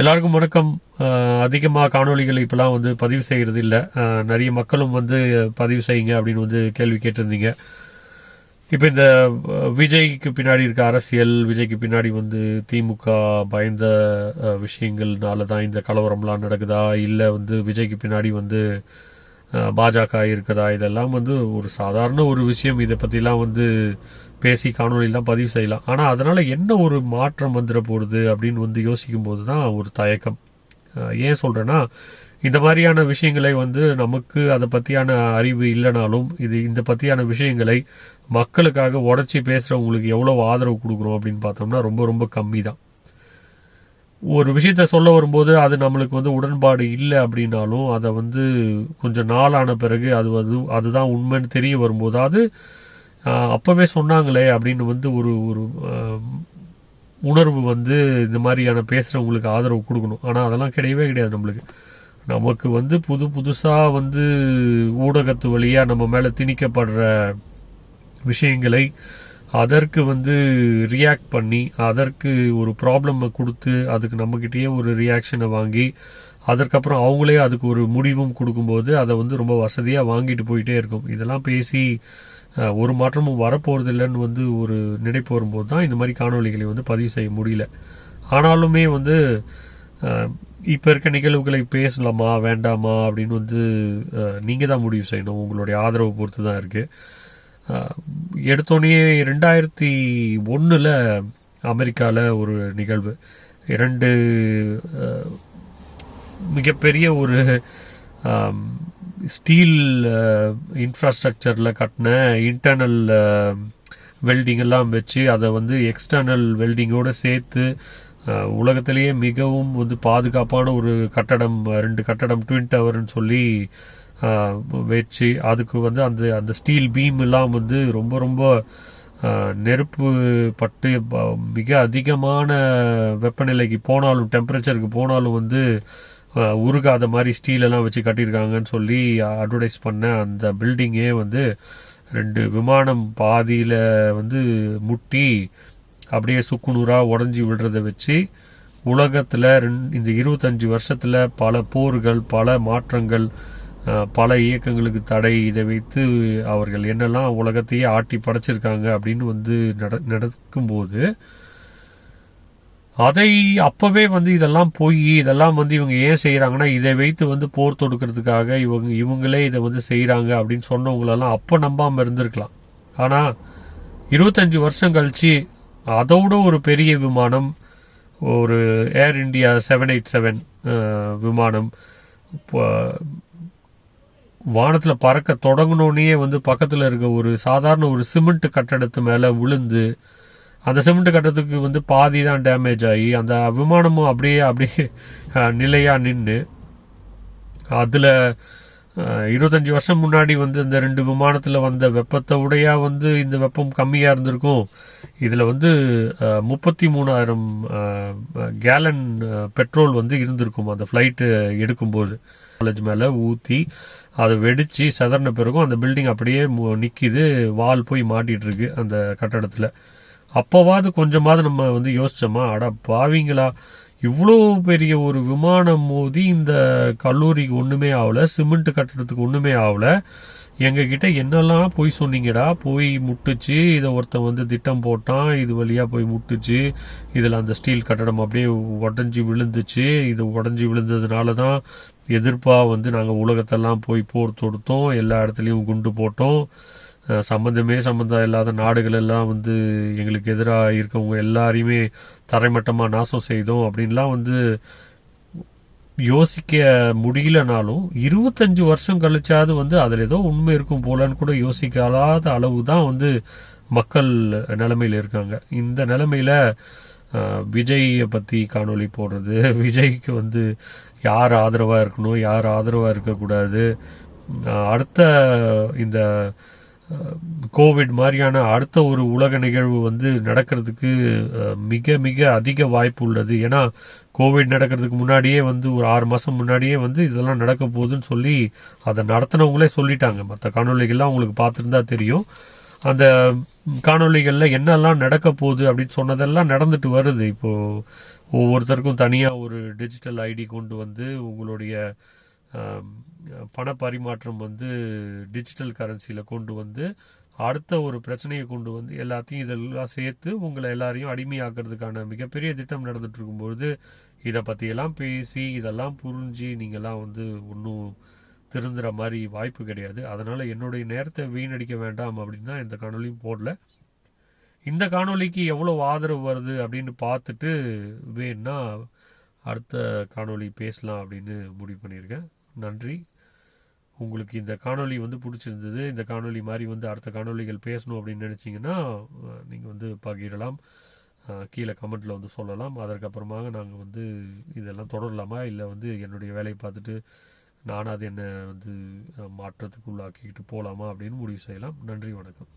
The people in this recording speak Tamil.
எல்லாருக்கும் வணக்கம். அதிகமாக காணொளிகள் இப்போலாம் வந்து பதிவு செய்கிறது இல்லை. நிறைய மக்களும் வந்து பதிவு செய்யுங்க அப்படின்னு வந்து கேள்வி கேட்டிருந்தீங்க. இப்போ இந்த விஜய்க்கு பின்னாடி இருக்க அரசியல் விஜய்க்கு பின்னாடி வந்து திமுக பயந்த விஷயங்கள்னால தான் இந்த கலவரம்லாம் நடக்குதா? இல்லை வந்து விஜய்க்கு பின்னாடி வந்து பாஜக இருக்குதா? இதெல்லாம் வந்து ஒரு சாதாரண ஒரு விஷயம். இதை பற்றிலாம் வந்து பேசி காணொலியெல்லாம் பதிவு செய்யலாம். ஆனால் அதனால் என்ன ஒரு மாற்றம் வந்துட போகுது அப்படின்னு வந்து யோசிக்கும் போது தான் ஒரு தயக்கம். ஏன் சொல்கிறேன்னா இந்த மாதிரியான விஷயங்களை வந்து நமக்கு அதை பற்றியான அறிவு இல்லைனாலும் இது இந்த பற்றியான விஷயங்களை மக்களுக்காக உடச்சி பேசுகிறவங்களுக்கு எவ்வளோ ஆதரவு கொடுக்குறோம் அப்படின்னு பார்த்தோம்னா ரொம்ப ரொம்ப கம்மி தான் ஒரு விஷயத்த சொல்ல வரும்போது அது நம்மளுக்கு வந்து உடன்பாடு இல்லை அப்படின்னாலும் அதை வந்து கொஞ்சம் நாளான பிறகு அது அது அதுதான் உண்மைன்னு தெரிய வரும்போது அது அப்போவே சொன்னாங்களே அப்படின்னு வந்து ஒரு ஒரு உணர்வு வந்து இந்த மாதிரியான பேசுகிறவங்களுக்கு ஆதரவு கொடுக்கணும். ஆனால் அதெல்லாம் கிடையவே கிடையாது நம்மளுக்கு. நமக்கு வந்து புது புதுசாக வந்து ஊடகத்து வழியாக நம்ம மேலே திணிக்கப்படுற விஷயங்களை அதற்கு வந்து ரியாக்ட் பண்ணி அதற்கு ஒரு ப்ராப்ளமை கொடுத்து அதுக்கு நம்மக்கிட்டேயே ஒரு ரியாக்ஷனை வாங்கி அதற்கப்புறம் அவங்களே அதுக்கு ஒரு முடிவும் கொடுக்கும்போது அதை வந்து ரொம்ப வசதியாக வாங்கிட்டு போயிட்டே இருக்கும். இதெல்லாம் பேசி ஒரு மாற்றமும் வரப்போகிறது இல்லைன்னு வந்து ஒரு நினைப்பு வரும்போது தான் இந்த மாதிரி காணொளிகளை வந்து பதிவு செய்ய முடியல. ஆனாலுமே வந்து இப்போ இருக்க நிகழ்வுகளை பேசலாமா வேண்டாமா அப்படின்னு வந்து நீங்கள் தான் முடிவு செய்யணும். உங்களுடைய ஆதரவு பொறுத்து தான் இருக்குது எடுத்தோடனே ரெண்டாயிரத்தி ஒன்றில் அமெரிக்காவில் ஒரு நிகழ்வு. இரண்டு மிகப்பெரிய ஒரு ஸ்டீல் இன்ஃப்ராஸ்ட்ரக்சரில் கட்டின இன்டர்னல் வெல்டிங் எல்லாம் வச்சு அதை வந்து எக்ஸ்டர்னல் வெல்டிங்கோடு சேர்த்து உலகத்திலேயே மிகவும் வந்து பாதுகாப்பான ஒரு கட்டடம் ரெண்டு கட்டடம் ட்வின் டவர்னு சொல்லி வச்சு அதுக்கு வந்து அந்த அந்த ஸ்டீல் பீம் எல்லாம் வந்து ரொம்ப ரொம்ப நெருப்பு பட்டு மிக அதிகமான வெப்பநிலைக்கு போனாலும் டெம்பரேச்சருக்கு போனாலும் வந்து உருகாத மாதிரி ஸ்டீல் எல்லாம் வச்சு கட்டியிருக்காங்கன்னு சொல்லி அட்வர்டைஸ் பண்ண அந்த பில்டிங்கே வந்து ரெண்டு விமானம் பாதியில் வந்து முட்டி அப்படியே சுக்குநூறாக உடஞ்சி விடுறத வச்சு உலகத்தில் இந்த இருபத்தஞ்சி வருஷத்தில் பல போர்கள் பல மாற்றங்கள் பல இயக்கங்களுக்கு தடை இதை வைத்து அவர்கள் என்னெல்லாம் உலகத்தையே ஆட்டி படைச்சிருக்காங்க அப்படின்னு வந்து நட நடக்கும்போது அதை அப்பவே வந்து இதெல்லாம் போய் இதெல்லாம் வந்து இவங்க ஏன் செய்கிறாங்கன்னா இதை வைத்து வந்து போர் தொடுக்கிறதுக்காக இவங்க இவங்களே இதை வந்து செய்கிறாங்க அப்படின்னு சொன்னவங்களெல்லாம் அப்போ நம்பாமல் இருந்திருக்கலாம். ஆனால் இருபத்தஞ்சு வருஷம் கழிச்சு அதோட ஒரு பெரிய விமானம் ஒரு Air India seven eight seven விமானம் இப்போ வானத்தில் பறக்க தொடங்கினோடனே வந்து பக்கத்தில் இருக்க ஒரு சாதாரண ஒரு சிமெண்ட் கட்டடத்து மேலே விழுந்து அந்த சிமெண்ட் கட்டடத்துக்கு வந்து பாதி தான் டேமேஜ் ஆகி அந்த விமானமும் அப்படியே அப்படியே நிலையாக நின்று அதில் இருபத்தஞ்சி வருஷம் முன்னாடி வந்து இந்த ரெண்டு விமானத்தில் வந்த வெப்பத்தை உடையா வந்து இந்த வெப்பம் கம்மியாக இருந்திருக்கும். இதில் வந்து முப்பத்தி மூணாயிரம் கேலன் பெட்ரோல் வந்து இருந்திருக்கும் அந்த ஃப்ளைட்டு எடுக்கும்போது. காலேஜ் மேலே ஊற்றி அதை வெடித்து செதறின பிறகும் அந்த பில்டிங் அப்படியே நிற்கிது வால் போய் மாட்டிட்டு இருக்கு அந்த கட்டடத்தில். அப்போவாது கொஞ்சமாவது நம்ம வந்து யோசிச்சோமா அட பாவிங்களா இவ்வளோ பெரிய ஒரு விமானம் மோதி இந்த கல்லூரிக்கு ஒன்றுமே ஆகல சிமெண்ட் கட்டடத்துக்கு ஒன்றுமே ஆகல எங்ககிட்ட என்னெல்லாம் போய் சொன்னீங்கடா? போய் முட்டுச்சு இதை ஒருத்தன் வந்து திட்டம் போட்டான் இது வழியாக போய் முட்டுச்சு இதில் அந்த ஸ்டீல் கட்டடம் அப்படியே உடஞ்சி விழுந்துச்சு இது உடஞ்சி விழுந்ததுனால தான் எதிர்ப்பாக வந்து நாங்கள் உலகத்தெல்லாம் போய் போர் தொடுத்தோம் எல்லா இடத்துலையும் குண்டு போட்டோம். சம்மந்தமே சம்மந்தம் இல்லாத நாடுகள் எல்லாம் வந்து எங்களுக்கு எதிராக இருக்கவங்க எல்லாரையுமே தரைமட்டமாக நாசம் செய்தோம் அப்படின்லாம் வந்து யோசிக்க முடியலனாலும் இருபத்தஞ்சு வருஷம் கழிச்சாவது வந்து அதில் ஏதோ உண்மை இருக்கும் போலன்னு கூட யோசிக்காத அளவு தான் வந்து மக்கள் நிலைமையில் இருக்காங்க. இந்த நிலைமையில விஜய்யை விஜயை பத்தி காணொளி போடுறது விஜய்க்கு வந்து யார் ஆதரவாக இருக்கணும் யார் ஆதரவாக இருக்கக்கூடாது அடுத்த இந்த கோவிட் மாதிரியான அடுத்த ஒரு உலக நிகழ்வு வந்து நடக்கிறதுக்கு மிக மிக அதிக வாய்ப்பு உள்ளது. ஏன்னா கோவிட் நடக்கிறதுக்கு முன்னாடியே வந்து ஒரு ஆறு மாதம் முன்னாடியே வந்து இதெல்லாம் நடக்க போகுதுன்னு சொல்லி அதை நடத்தினவங்களே சொல்லிட்டாங்க. மற்ற காணொளிகள்லாம் உங்களுக்கு பார்த்துருந்தா தெரியும். அந்த காணொளிகளில் என்னெல்லாம் நடக்க போகுது அப்படின்னு சொன்னதெல்லாம் நடந்துட்டு வருது. இப்போது ஒவ்வொருத்தருக்கும் தனியாக ஒரு டிஜிட்டல் ஐடி கொண்டு வந்து உங்களுடைய பண பரிமாற்றம் வந்து டிஜிட்டல் கரன்சியில் கொண்டு வந்து அடுத்த ஒரு பிரச்சனையை கொண்டு வந்து எல்லாத்தையும் இதெல்லாம் சேர்த்து உங்களை எல்லாரையும் அடிமையாக்குறதுக்கான மிகப்பெரிய திட்டம் நடந்துட்டு இருக்கும்பொழுது இதை பற்றியெல்லாம் பேசி இதெல்லாம் புரிஞ்சு நீங்கள்லாம் வந்து ஒன்றும் திருந்துற மாதிரி வாய்ப்பு கிடையாது. அதனால் என்னுடைய நேரத்தை வீணடிக்க வேண்டாம் அப்படின்னு தான் இந்த காணொலியும் போடல. இந்த காணொளிக்கு எவ்வளோ ஆதரவு வருது அப்படின்னு பார்த்துட்டு வேணா அடுத்த காணொளி பேசலாம் அப்படின்னு முடிவு பண்ணியிருக்கேன். நன்றி. உங்களுக்கு இந்த காணொளி வந்து பிடிச்சிருந்தது இந்த காணொளி மாதிரி வந்து அடுத்த காணொளிகள் பேசணும் அப்படின்னு நினச்சிங்கன்னா நீங்கள் வந்து பகிரலாம். கீழே கமெண்ட்டில் வந்து சொல்லலாம். அதற்கப்புறமாக நாங்கள் வந்து இதெல்லாம் தொடரலாமா? இல்லை வந்து என்னுடைய வேலையை பார்த்துட்டு நானும் அது என்னை வந்து மாற்றத்துக்கு உள்ளாக்கிக்கிட்டு போகலாமா அப்படின்னு முடிவு செய்யலாம். நன்றி வணக்கம்.